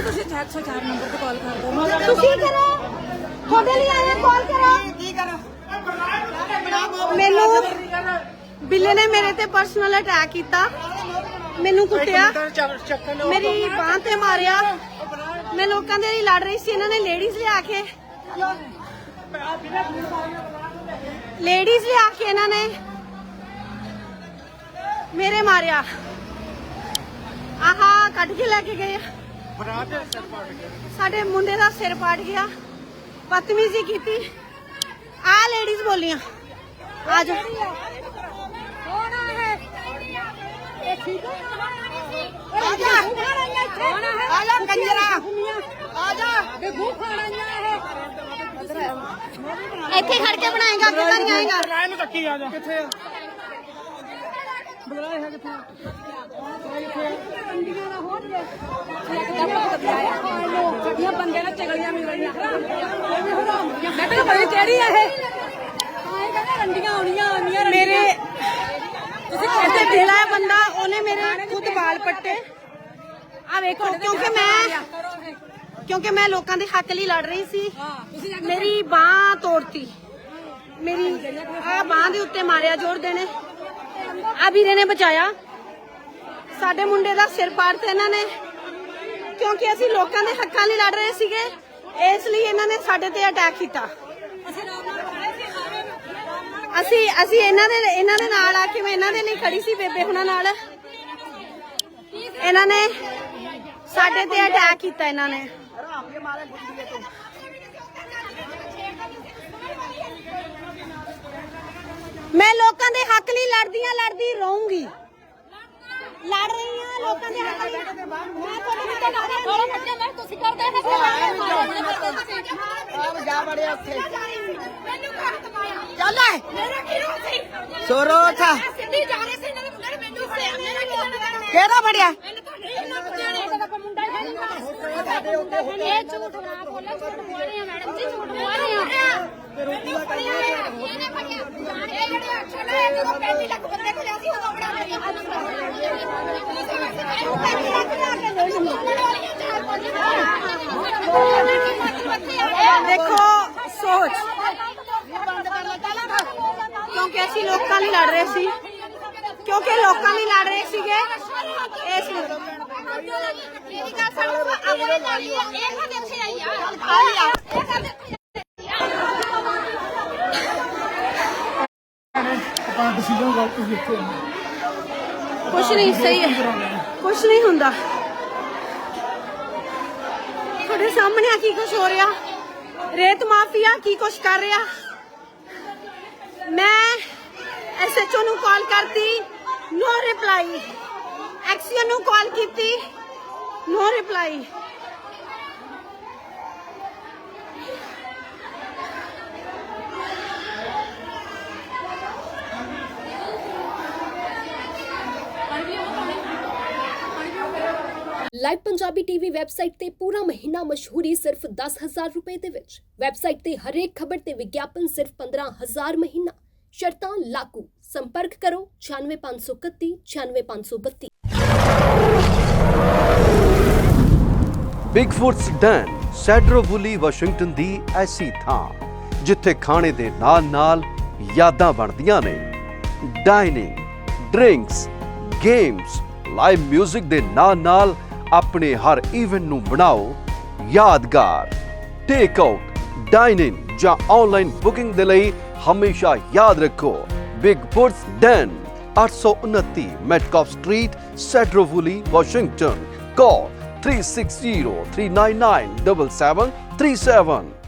104 number ਤੇ ਕਾਲ ਕਰ ਦਿਓ ਤੁਸੀਂ ਕਰੋ। ਤੁਹਾਡੇ ਲਈ ਆਏ ਕਾਲ ਕਰੋ। ਕੀ ਕਰਾਂ? ਮੈਨੂੰ ਬਿੱਲੇ ਨੇ ਮੇਰੇ ਤੇ ਪਰਸਨਲ ਅਟੈਕ ਕੀਤਾ। ਮੈਨੂੰ ਕੁੱਟਿਆ। ਮੇਰੀ ਬਾਹ ਤੇ ਮਾਰਿਆ। ਮੈਂ ਲੋਕਾਂ ਦੇ ਲਈ ਲੜ ਰਹੀ ਸੀ। ਇਹਨਾਂ ਨੇ ਲੇਡੀਜ਼ ਲਿਆ ਕੇ। ਲੇਡੀਜ਼ ਲਿਆ ਕੇ ਇਹਨਾਂ ਨੇ। ਮੇਰੇ ਮਾਰਿਆ। ਆਹਾ ਕੱਢ ਕੇ ਲੈ ਕੇ ਗਏ ਸਾਡੇ ਮੁੰਡੇ ਦਾ ਸਿਰ ਪਾੜ ਗਿਆ। ਬਦਤਮੀਜ਼ੀ ਕੀਤੀ। ਆ ਲੇਡੀਜ਼ ਬੋਲੀਆਂ। ਆ ਜਾ ਕੌਣ ਹੈ। ਇਹ ਠੀਕ ਹੈ? ਆ ਜਾ। ਆ ਜਾ ਕੰਜਰਾ। ਆ ਜਾ। ਇੱਥੇ ਖੜ ਕੇ ਬਣਾਏਗਾ ਕਿੱਦਾਂ ਨਹੀਂ ਆਏਗਾ। ਇਹਨੂੰ ਚੱਕੀ ਆ ਜਾ। ਕਿੱਥੇ ਆ? ਸਾਡੀਆਂ ਬੰਦੇ ਨਾਲ ਚਗਲੀਆਂ ਮਿਲ ਰਹੀਆਂ ਮੈਂ ਤਾਂ ਬੜੀ ਕਿਹੜੀ ਆ ਇਹ ਆਏ ਕਹਿੰਦੇ ਰੰਡੀਆਂ ਆਉਣੀਆਂ ਆਉਣੀਆਂ ਮੇਰੇ ਤੁਸੀਂ ਕਹਿੰਦੇ ਬਿੱਲਾ ਬੰਦਾ, ਉਹਨੇ ਮੇਰੇ ਖੁਦ ਵਾਲ ਪੱਟੇ। ਆ ਵੇਖੋ, ਕਿਉਂਕਿ ਮੈਂ ਕਿਉਂਕਿ ਮੈਂ ਲੋਕਾਂ ਦੇ ਹੱਕ ਲਈ ਲੜ ਰਹੀ ਸੀ। ਮੇਰੀ ਬਾਹ ਤੋੜਤੀ। ਮੇਰੀ ਆ ਬਾਹ ਦੇ ਉੱਤੇ ਮਾਰਿਆ ਜ਼ੋਰ ਦੇਣੇ। ਆ ਵੀਰੇ ਨੇ ਬਚਾਇਆ। ਸਾਡੇ ਮੁੰਡੇ ਦਾ ਸਿਰ ਪਾੜ ਇਹਨਾਂ ਨੇ। ਕਿਉਂਕਿ ਅਸੀਂ ਲੋਕਾਂ ਦੇ ਹੱਕਾਂ ਲਈ ਲੜ ਰਹੇ ਸੀਗੇ, ਇਸ ਲਈ ਇਹਨਾਂ ਨੇ ਸਾਡੇ ਤੇ ਅਟੈਕ ਕੀਤਾ। ਅਸੀਂ ਅਸੀਂ ਇਹਨਾਂ ਦੇ ਇਹਨਾਂ ਦੇ ਨਾਲ ਆ ਕੇ ਮੈਂ ਇਹਨਾਂ ਦੇ ਲਈ ਖੜੀ ਸੀ, ਬੇਬੇ ਹੁਣਾਂ ਨਾਲ। ਇਹਨਾਂ ਨੇ ਸਾਡੇ ਤੇ ਅਟੈਕ ਕੀਤਾ ਇਹਨਾਂ ਨੇ। ਮੈਂ ਲੋਕਾਂ ਦੇ ਹੱਕ ਲਈ ਲੜਦੀ ਆ ਲੜਦੀ ਰਹੂੰਗੀ। ਲੋਕਾਂ ਦੇ ਹੱਕ ਲਈ ਮੈਂ ਤੁਹਾਡੇ ਨਾਲ ਲੜ ਰਹੀ ਹਾਂ ਤੁਸੀਂ ਕਰਦੇ ਆ ਜਾ ਬੜੇ ਉੱਥੇ। ਮੈਨੂੰ ਘੱਟ ਮਾਇਆ ਚੱਲ ਐ ਮੇਰਾ ਕੀ ਰੋਲ ਸੀ। ਸੋਰੋ ਉੱਠਾ। ਸਿੱਧੀ ਜਾ ਰਹੇ ਸੀ ਇਹਨਾਂ ਦੇ ਮੁੰਡੇ ਨੇ ਮੈਨੂੰ ਫੜਿਆ। ਮੇਰਾ ਕੀ ਰੋਲ ਕਿਹੜਾ ਬੜਿਆ ਮੈਨੂੰ ਤੁਹਾਡੇ ਇਹਨਾਂ ਮੁੰਡਿਆਂ ਨੇ ਇਹਦਾ ਮੁੰਡਾ ਹੀ ਨਹੀਂ ਇਹ ਝੂਠ ਨਾ ਬੋਲੇ ਝੂਠ ਬੋਲ ਰਹੇ ਆ ਮੈਡਮ ਜੀ ਝੂਠ ਬੋਲ ਰਹੇ। ਆ ਮੈਨੂੰ ਫੜਿਆ ਹੈ। ਇਹਨੇ ਫੜਿਆ। ਇਹ ਜਿਹੜੇ ਐਕਸ਼ਨ ਹੈ ਜਦੋਂ 35 ਲੱਖ ਬੰਦੇ ਕੋਲ ਅਸੀਂ ਉਦੋਂ ਬੜਾ ਮੇਰੀ ਦੇਖੋ ਸੋਚ। ਕਿਉਂਕਿ ਅਸੀਂ ਲੋਕਾਂ ਲਈ ਲੜ ਰਹੇ ਸੀ। ਕਿਉਂਕਿ ਲੋਕਾਂ ਲਈ ਲੜ ਰਹੇ ਸੀਗੇ। ਇਸ ਮੇਰੀ ਗੱਲ ਸੁਣੋ ਆਪਣੇ ਨਾਲ ਹੀ। ਇਹ ਕਦੇ ਇੱਥੇ ਆਈ ਆ ਇਹ ਕਦੇ ਆਪਾਂ ਡਿਸੀਜਨ ਗਲਤ ਦਿੱਤੇ ਕੁਛ ਨਹੀਂ ਸਹੀ ਹੈ। ਕੁਛ ਨਹੀਂ ਹੁੰਦਾ। ਤੁਹਾਡੇ ਸਾਹਮਣੇ ਆ ਕੀ ਕੁਛ ਹੋ ਰਿਹਾ? ਰੇਤ ਮਾਫੀਆ ਕੀ ਕੁਛ ਕਰ ਰਿਹਾ? ਮੈਂ ਐਸਐਚਓ ਨੂੰ ਕਾਲ ਕਰਤੀ ਨੋ ਰਿਪਲਾਈ ਐਕਸੀਓ ਨੂੰ ਕਾਲ ਕੀਤੀ no reply live Punjabi TV website ਤੇ ਪੂਰਾ ਮਹੀਨਾ ਮਸ਼ਹੂਰੀ ਸਿਰਫ 10000 ਰੁਪਏ ਦੇ ਵਿੱਚ। ਵੈਬਸਾਈਟ ਤੇ ਹਰੇਕ ਖਬਰ ਤੇ ਵਿਗਿਆਪਨ ਸਿਰਫ 15000 ਮਹੀਨਾ। ਸ਼ਰਤਾਂ ਲਾਗੂ। ਸੰਪਰਕ ਕਰੋ 96531 96532 ਬਿਗਫੁੱਟਸ ਡੈਨ ਸੈਡਰੋਵੁਲੀ ਵਾਸ਼ਿੰਗਟਨ ਦੀ ਐਸੀ ਥਾਂ, ਜਿੱਥੇ ਖਾਣੇ ਦੇ ਨਾਲ-ਨਾਲ ਯਾਦਾਂ ਬਣਦੀਆਂ ਨੇ। ਡਾਈਨਿੰਗ ਡਰਿੰਕਸ ਗੇਮਸ ਲਾਈਵ 뮤직 ਦੇ ਨਾਲ-ਨਾਲ ਆਪਣੇ ਹਰ ਇਵੈਂਟ ਨੂੰ ਬਣਾਓ ਯਾਦਗਾਰ। ਟੇਕ ਆਊਟ ਡਾਈਨ ਇਨ ਜਾਂ ਆਨਲਾਈਨ ਬੁਕਿੰਗ ਦੇ ਲਈ ਹਮੇਸ਼ਾ ਯਾਦ ਰੱਖੋ। Bigfoot's Den 829 Metcalf Street Sedro Woolley Washington call 360 399 7737